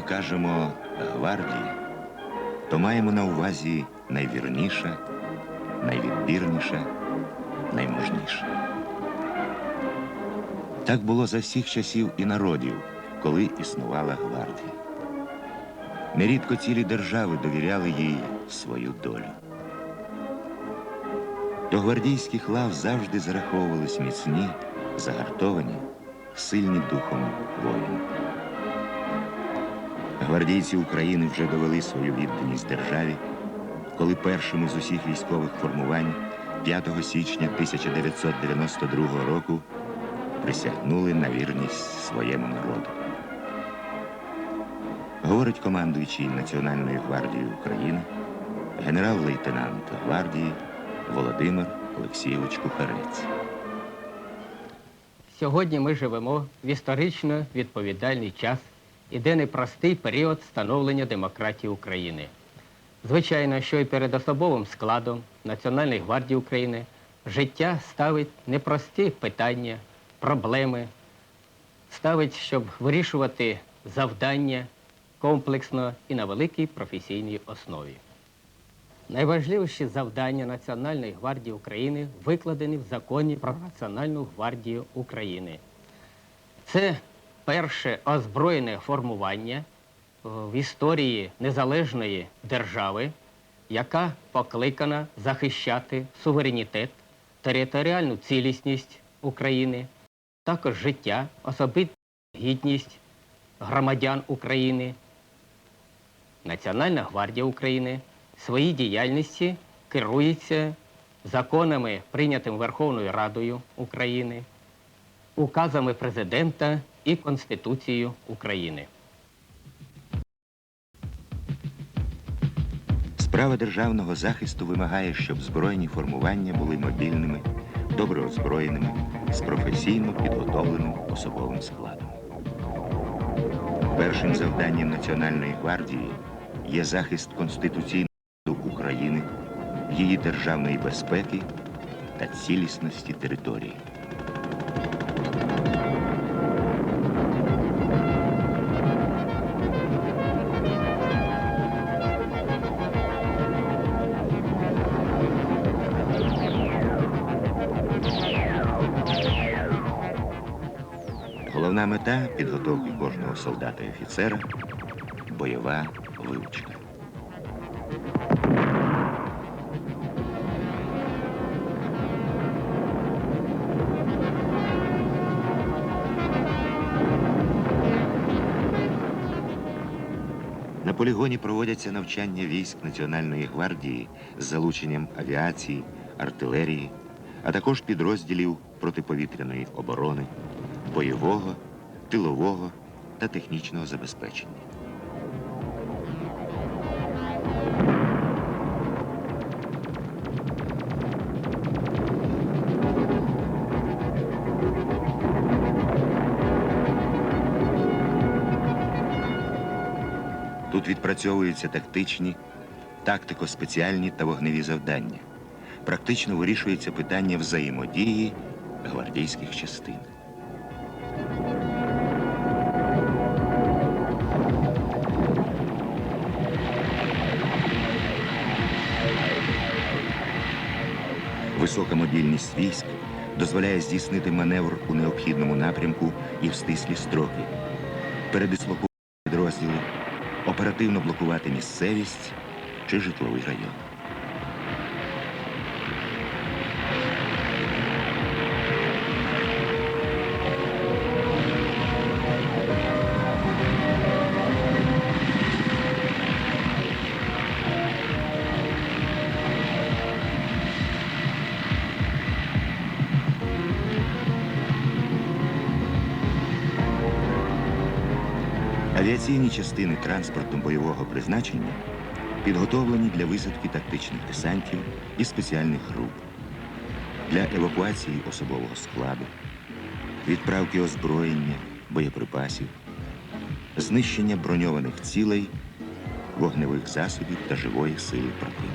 кажемо гвардії, то маємо на увазі найвірніше, найвідбірніше, найможніше. Так було за всіх часів і народів, коли існувала гвардія. Нерідко цілі держави довіряли їй свою долю. До гвардійських лав завжди зараховувались міцні, загартовані, сильні духом воїни. Гвардійці України вже довели свою відданість державі, коли першими з усіх військових формувань 5 січня 1992 року присягнули на вірність своєму народу. Говорить командуючий Національною гвардією України, генерал-лейтенант гвардії Володимир Олексійович Кухарець. Сьогодні ми живемо в історично відповідальний час. Іде непростий період становлення демократії України. Звичайно, що і перед особовим складом Національної гвардії України життя ставить непрості питання, проблеми, ставить, щоб вирішувати завдання комплексно і на великій професійній основі. Найважливіші завдання Національної гвардії України викладені в законі про Національну гвардію України. Це перше озброєне формування в історії незалежної держави, яка покликана захищати суверенітет, територіальну цілісність України, також життя, особисту гідність громадян України. Національна гвардія України своїй діяльності керується законами, прийнятими Верховною Радою України, указами президента і Конституцією України. Справа державного захисту вимагає, щоб збройні формування були мобільними, добре озброєними, з професійно підготовленим особовим складом. Першим завданням Національної гвардії є захист конституційного України, її державної безпеки та цілісності території. Кожного солдата і офіцера бойова вивчка. На полігоні проводяться навчання військ Національної гвардії з залученням авіації, артилерії, а також підрозділів протиповітряної оборони, бойового, тилового та технічного забезпечення. Тут відпрацьовуються тактичні, тактико-спеціальні та вогневі завдання. Практично вирішується питання взаємодії гвардійських частин. Висока мобільність військ дозволяє здійснити маневр у необхідному напрямку і в стислі строки, передислокувати підрозділи, оперативно блокувати місцевість чи житловий район. Транспорту бойового призначення підготовлені для висадки тактичних десантів і спеціальних груп, для евакуації особового складу, відправки озброєння, боєприпасів, знищення броньованих цілей, вогневих засобів та живої сили противника.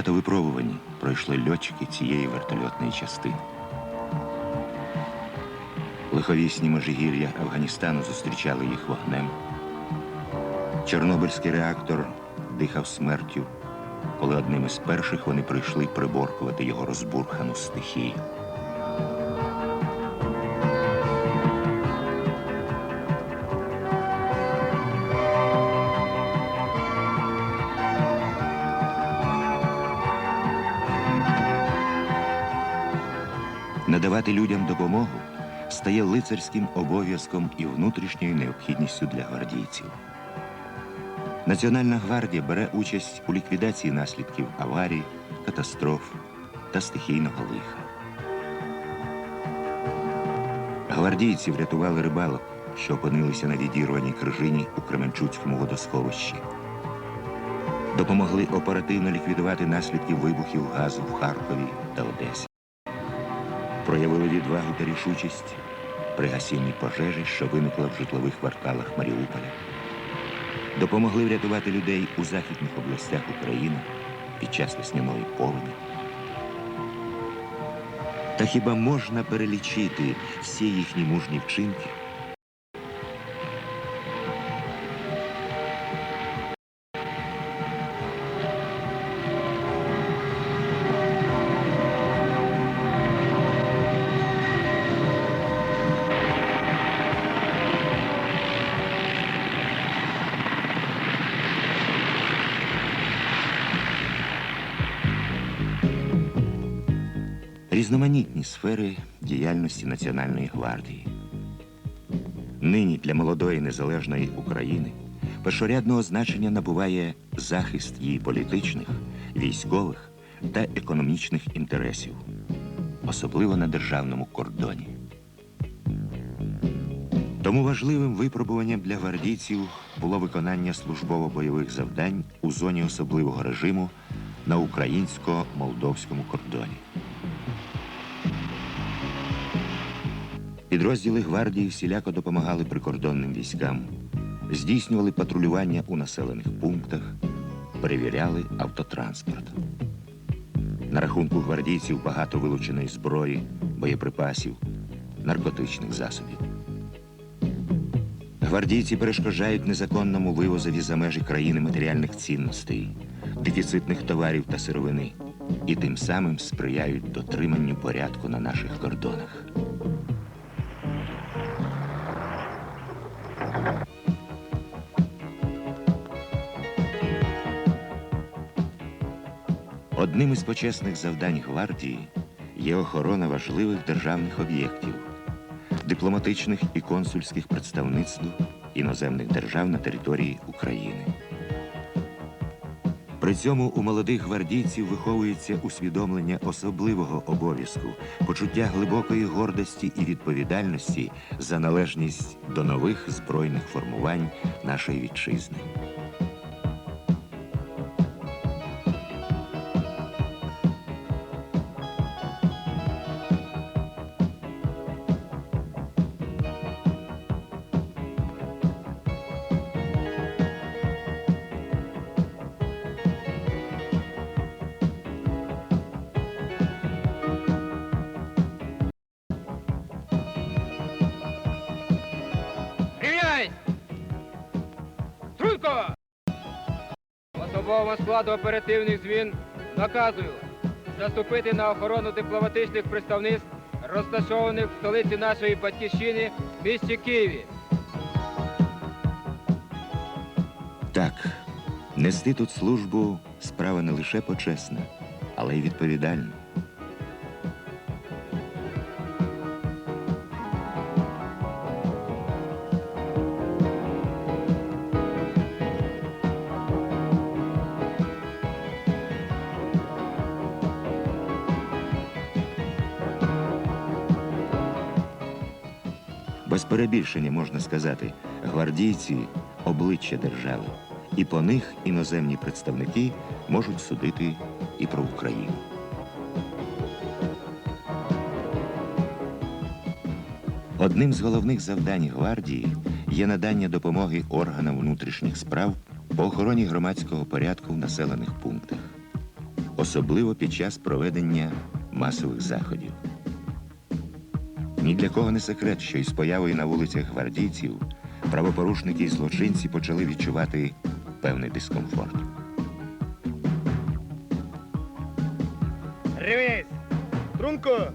Багато випробувань пройшли льотчики цієї вертольотної частини. Лиховісні межигір'я Афганістану зустрічали їх вогнем. Чорнобильський реактор дихав смертю, коли одним із перших вони прийшли приборкувати його розбурхану стихію. Надавати людям допомогу стає лицарським обов'язком і внутрішньою необхідністю для гвардійців. Національна гвардія бере участь у ліквідації наслідків аварій, катастроф та стихійного лиха. Гвардійці врятували рибалок, що опинилися на відірваній крижині у Кременчуцькому водосховищі. Допомогли оперативно ліквідувати наслідки вибухів газу в Харкові та Одесі відвагу та рішучість при гасінні пожежі, що виникла в житлових кварталах Маріуполя. Допомогли врятувати людей у західних областях України під час весняної повені. Та хіба можна перелічити всі їхні мужні вчинки? Діяльності Національної гвардії. Нині для молодої незалежної України першорядного значення набуває захист її політичних, військових та економічних інтересів, особливо на державному кордоні. Тому важливим випробуванням для гвардійців було виконання службово-бойових завдань у зоні особливого режиму на українсько-молдовському кордоні. Підрозділи гвардії всіляко допомагали прикордонним військам, здійснювали патрулювання у населених пунктах, перевіряли автотранспорт. На рахунку гвардійців багато вилученої зброї, боєприпасів, наркотичних засобів. Гвардійці перешкоджають незаконному вивозові за межі країни матеріальних цінностей, дефіцитних товарів та сировини і тим самим сприяють дотриманню порядку на наших кордонах. Одним із почесних завдань гвардії є охорона важливих державних об'єктів, дипломатичних і консульських представництв іноземних держав на території України. При цьому у молодих гвардійців виховується усвідомлення особливого обов'язку, почуття глибокої гордості і відповідальності за належність до нових збройних формувань нашої вітчизни. Трунко! Особовому складу оперативних змін наказую заступити на охорону дипломатичних представництв, розташованих в столиці нашої батьківщини, місті Києві. Так, нести тут службу справа не лише почесна, але й відповідальна. Без можна сказати, гвардійці обличчя держави, і по них іноземні представники можуть судити і про Україну. Одним з головних завдань гвардії є надання допомоги органам внутрішніх справ по охороні громадського порядку в населених пунктах. особливо під час проведення масових заходів. Ні для кого не секрет, що із появою на вулицях гвардійців правопорушники і злочинці почали відчувати певний дискомфорт. Ревись! Трунко!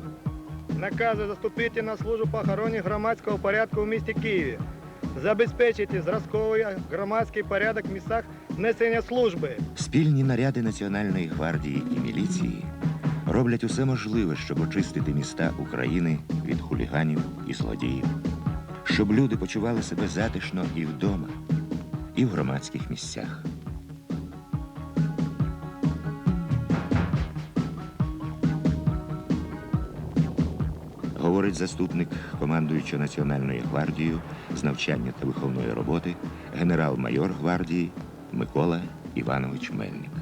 Наказую заступити на службу по охороні громадського порядку в місті Києві. Забезпечити зразковий громадський порядок в місцях несення служби. Спільні наряди Національної гвардії і міліції роблять усе можливе, щоб очистити міста України від хуліганів і злодіїв, щоб люди почували себе затишно і вдома, і в громадських місцях. Говорить заступник командуючого Національною гвардією з навчання та виховної роботи генерал-майор гвардії Микола Іванович Мельник.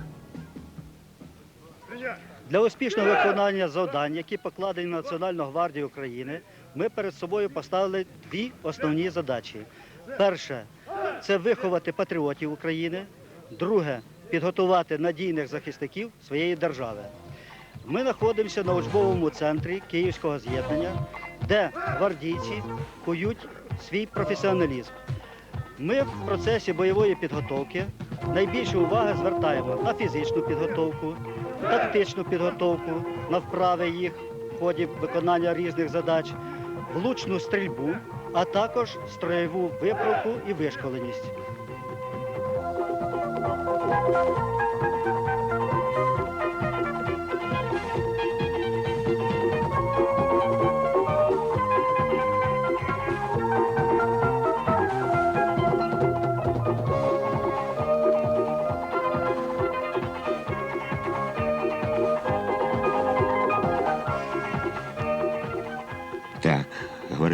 Для успішного виконання завдань, які покладені на Національну гвардію України, ми перед собою поставили дві основні задачі. Перше це виховати патріотів України. Друге підготувати надійних захисників своєї держави. Ми знаходимося на учбовому центрі Київського з'єднання, де гвардійці кують свій професіоналізм. Ми в процесі бойової підготовки найбільше уваги звертаємо на фізичну підготовку, тактичну підготовку, на вправи їх в ході виконання різних задач, влучну стрільбу, а також строєву виправку і вишколеність.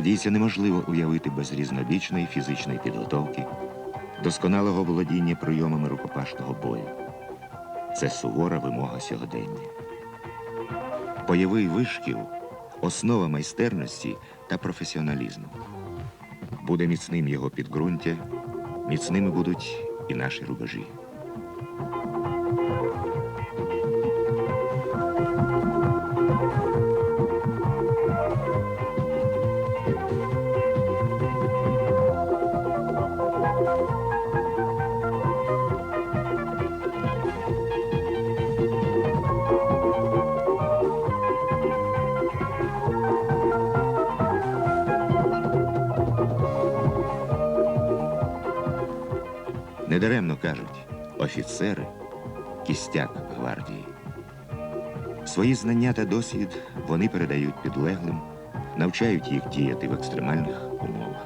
Гвардійця неможливо уявити без різнобічної фізичної підготовки, досконалого володіння прийомами рукопашного бою. Це сувора вимога сьогодення. Бойовий вишкіл основа майстерності та професіоналізму. Буде міцним його підґрунтя, міцними будуть і наші рубежі. Кажуть, офіцери кістяк гвардії. Свої знання та досвід вони передають підлеглим, навчають їх діяти в екстремальних умовах.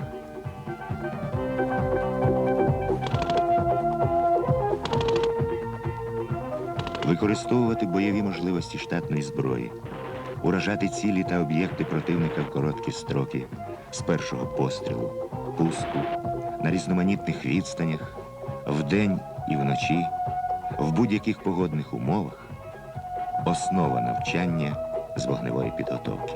Використовувати бойові можливості штатної зброї, уражати цілі та об'єкти противника в короткі строки з першого пострілу, пуску, на різноманітних відстанях, вдень і вночі, в будь-яких погодних умовах основа навчання з вогневої підготовки.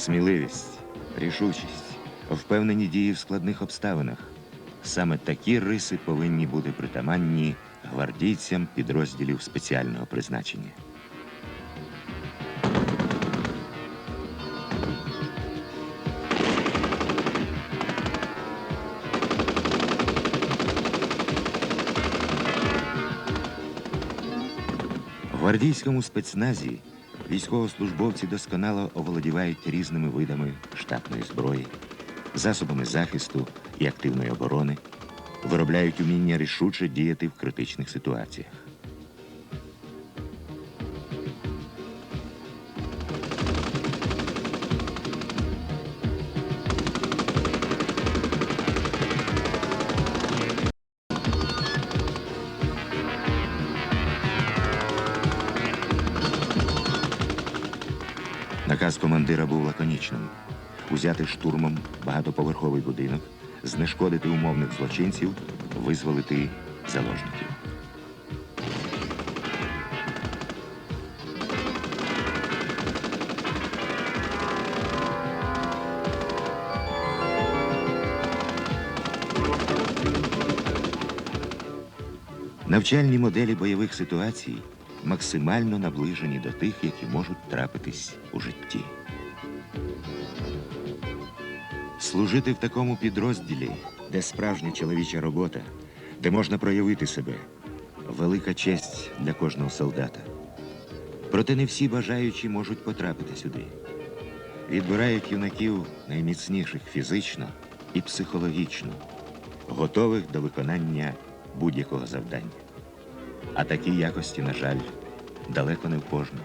Сміливість, рішучість, впевнені дії в складних обставинах. Саме такі риси повинні бути притаманні гвардійцям підрозділів спеціального призначення. Гвардійському спецназі військовослужбовці досконало оволодівають різними видами штатної зброї, засобами захисту і активної оборони, виробляють уміння рішуче діяти в критичних ситуаціях. Наказ командира був лаконічним: узяти штурмом багатоповерховий будинок, знешкодити умовних злочинців, визволити заложників. Навчальні моделі бойових ситуацій максимально наближені до тих, які можуть трапитись у житті. Служити в такому підрозділі, де справжня чоловіча робота, де можна проявити себе, велика честь для кожного солдата. Проте не всі бажаючі можуть потрапити сюди. Відбирають юнаків найміцніших фізично і психологічно, готових до виконання будь-якого завдання. А такі якості, на жаль, далеко не в кожного.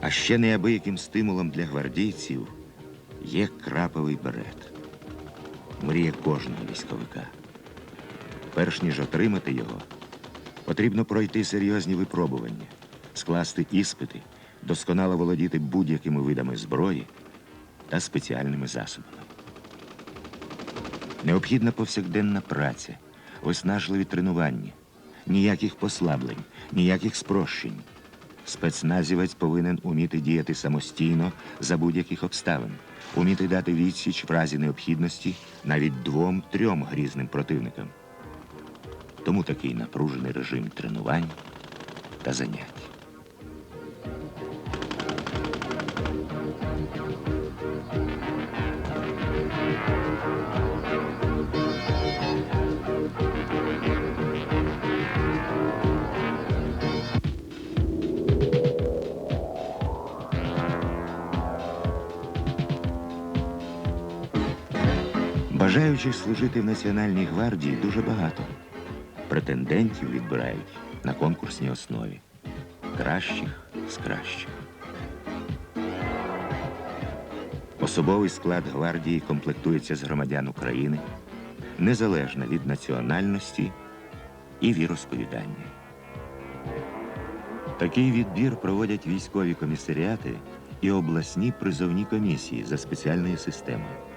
А ще неабияким стимулом для гвардійців є краповий берет. Мрія кожного військовика. Перш ніж отримати його, потрібно пройти серйозні випробування, скласти іспити, досконало володіти будь-якими видами зброї та спеціальними засобами. Необхідна повсякденна праця, виснажливі тренування, ніяких послаблень, ніяких спрощень. Спецназівець повинен уміти діяти самостійно за будь-яких обставин, уміти дати відсіч в разі необхідності навіть двом-трьом грізним противникам. Тому такий напружений режим тренувань та занять. Бажаючих служити в Національній гвардії дуже багато. Претендентів відбирають на конкурсній основі. Кращих з кращих. Особовий склад гвардії комплектується з громадян України незалежно від національності і віросповідання. Такий відбір проводять військові комісаріати і обласні призовні комісії за спеціальною системою.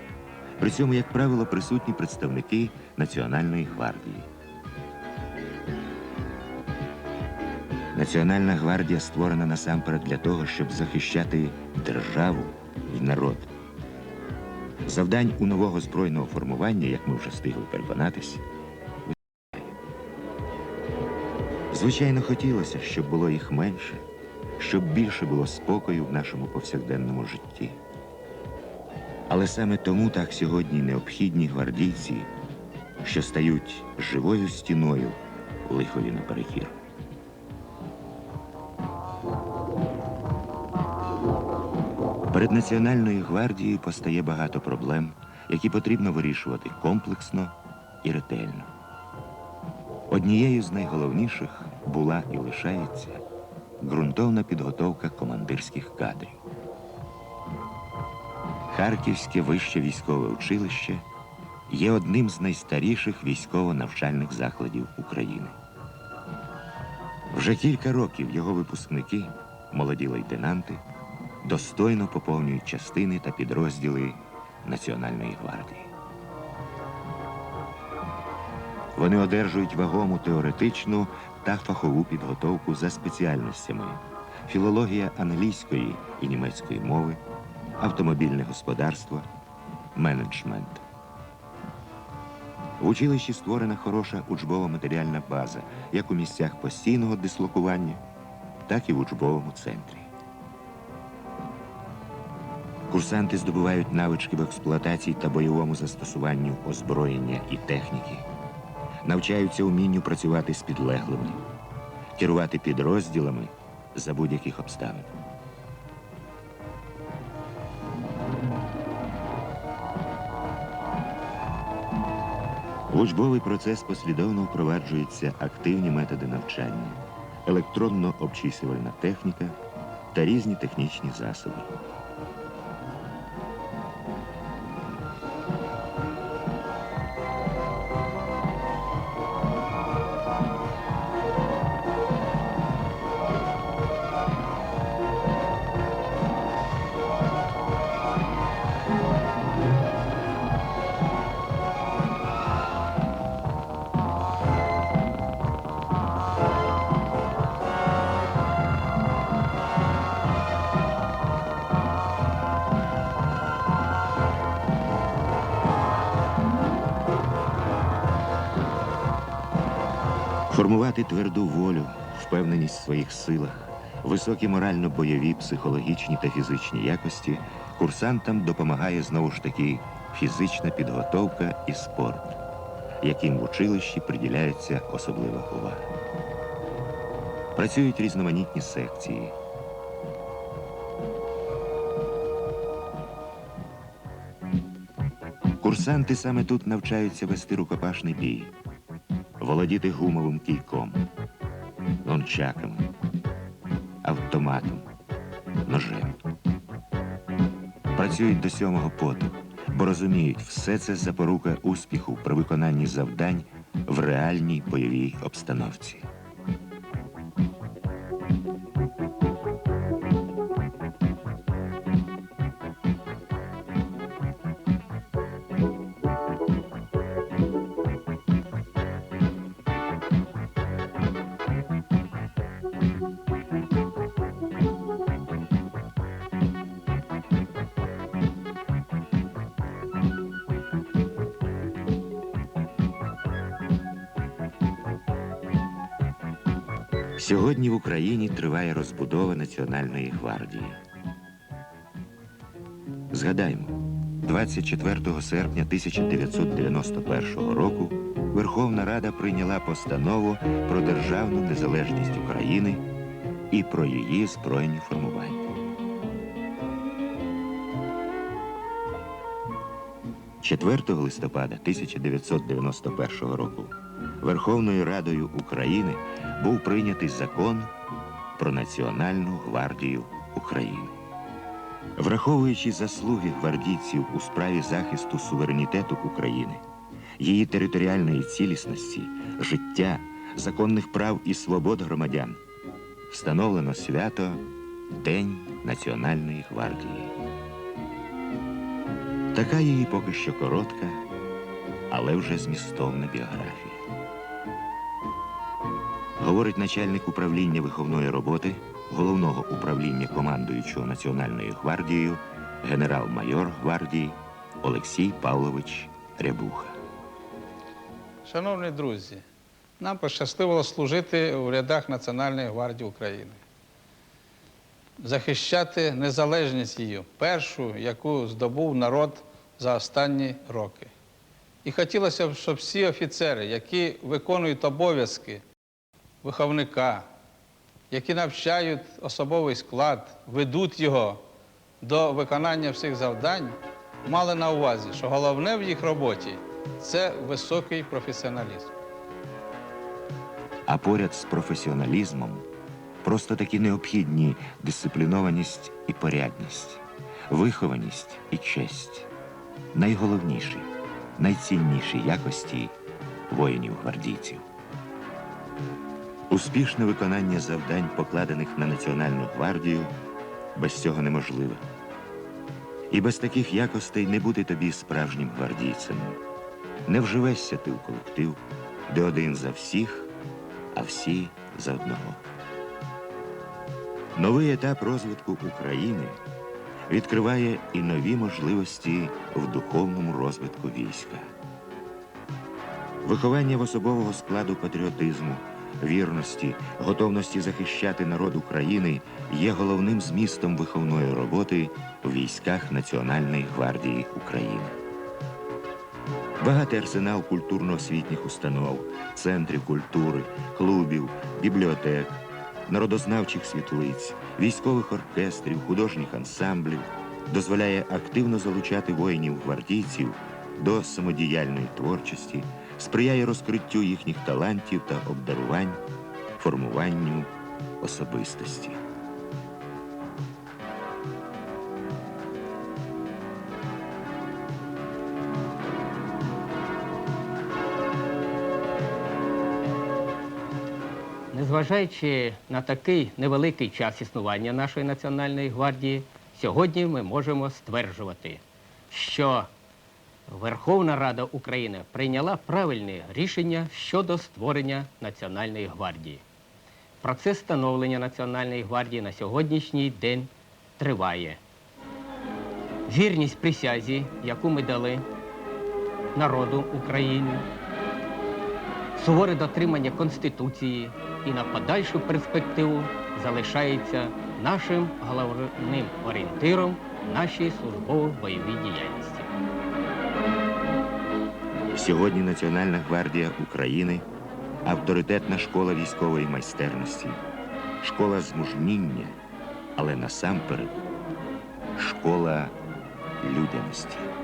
При цьому, як правило, присутні представники Національної гвардії. Національна гвардія створена насамперед для того, щоб захищати державу і народ. Завдань у нового збройного формування, як ми вже встигли переконатись. Звичайно, хотілося, щоб було їх менше, щоб більше було спокою в нашому повсякденному житті. Але саме тому так сьогодні необхідні гвардійці, що стають живою стіною лихові наперекір. Перед Національною гвардією постає багато проблем, які потрібно вирішувати комплексно і ретельно. Однією з найголовніших була і лишається ґрунтовна підготовка командирських кадрів. Харківське вище військове училище є одним з найстаріших військово-навчальних закладів України. Вже кілька років його випускники, молоді лейтенанти, достойно поповнюють частини та підрозділи Національної гвардії. Вони одержують вагому теоретичну та фахову підготовку за спеціальностями філологія англійської і німецької мови, автомобільне господарство, менеджмент. В училищі створена хороша учбова матеріальна база як у місцях постійного дислокування, так і в учбовому центрі. Курсанти здобувають навички в експлуатації та бойовому застосуванню озброєння і техніки, навчаються умінню працювати з підлеглими, керувати підрозділами за будь-яких обставин. Учбовий процес послідовно впроваджується активні методи навчання, електронно-обчислювальна техніка та різні технічні засоби. Формувати тверду волю, впевненість в своїх силах, високі морально-бойові, психологічні та фізичні якості курсантам допомагає знову ж таки фізична підготовка і спорт, яким в училищі приділяється особлива увага. Працюють різноманітні секції. Курсанти саме тут навчаються вести рукопашний бій, володіти гумовим кійком, лончаками, автоматом, ножем. Працюють до сьомого поту, бо розуміють, все це запорука успіху при виконанні завдань в реальній бойовій обстановці. Триває розбудова Національної гвардії. Згадаймо, 24 серпня 1991 року Верховна Рада прийняла постанову про державну незалежність України і про її збройні формування. – 4 листопада 1991 року Верховною Радою України був прийнятий закон про Національну гвардію України. Враховуючи заслуги гвардійців у справі захисту суверенітету України, її територіальної цілісності, життя, законних прав і свобод громадян, встановлено свято День Національної гвардії. Така її поки що коротка, але вже змістовна біографія. Говорить начальник управління виховної роботи головного управління командуючого Національною гвардією генерал-майор гвардії Олексій Павлович Рябуха. Шановні друзі, нам пощастило служити у рядах Національної гвардії України, захищати незалежність її, першу, яку здобув народ за останні роки. І хотілося б, щоб всі офіцери, які виконують обов'язки виховника, які навчають особовий склад, ведуть його до виконання всіх завдань, мали на увазі, що головне в їх роботі це високий професіоналізм. А поряд з професіоналізмом просто таки необхідні дисциплінованість і порядність, вихованість і честь. Найголовніші, найцінніші якості воїнів-гвардійців. Успішне виконання завдань, покладених на Національну гвардію, без цього неможливе. І без таких якостей не бути тобі справжнім гвардійцем. Не вживешся ти в колектив, де один за всіх, а всі за одного. Новий етап розвитку України відкриває і нові можливості в духовному розвитку війська. Виховання в особового складу патріотизму, вірності, готовності захищати народ України є головним змістом виховної роботи в військах Національної гвардії України. Багатий арсенал культурно-освітніх установ, центрів культури, клубів, бібліотек, народознавчих світлиць, військових оркестрів, художніх ансамблів дозволяє активно залучати воїнів-гвардійців до самодіяльної творчості, сприяє розкриттю їхніх талантів та обдарувань, формуванню особистості. Незважаючи на такий невеликий час існування нашої Національної гвардії, сьогодні ми можемо стверджувати, що Верховна Рада України прийняла правильне рішення щодо створення Національної гвардії. Процес становлення Національної гвардії на сьогоднішній день триває. Вірність присязі, яку ми дали народу України, суворе дотримання Конституції і на подальшу перспективу залишається нашим головним орієнтиром в нашій службово-бойовій діяльності. Сьогодні Національна гвардія України авторитетна школа військової майстерності, школа змужніння, але насамперед школа людяності.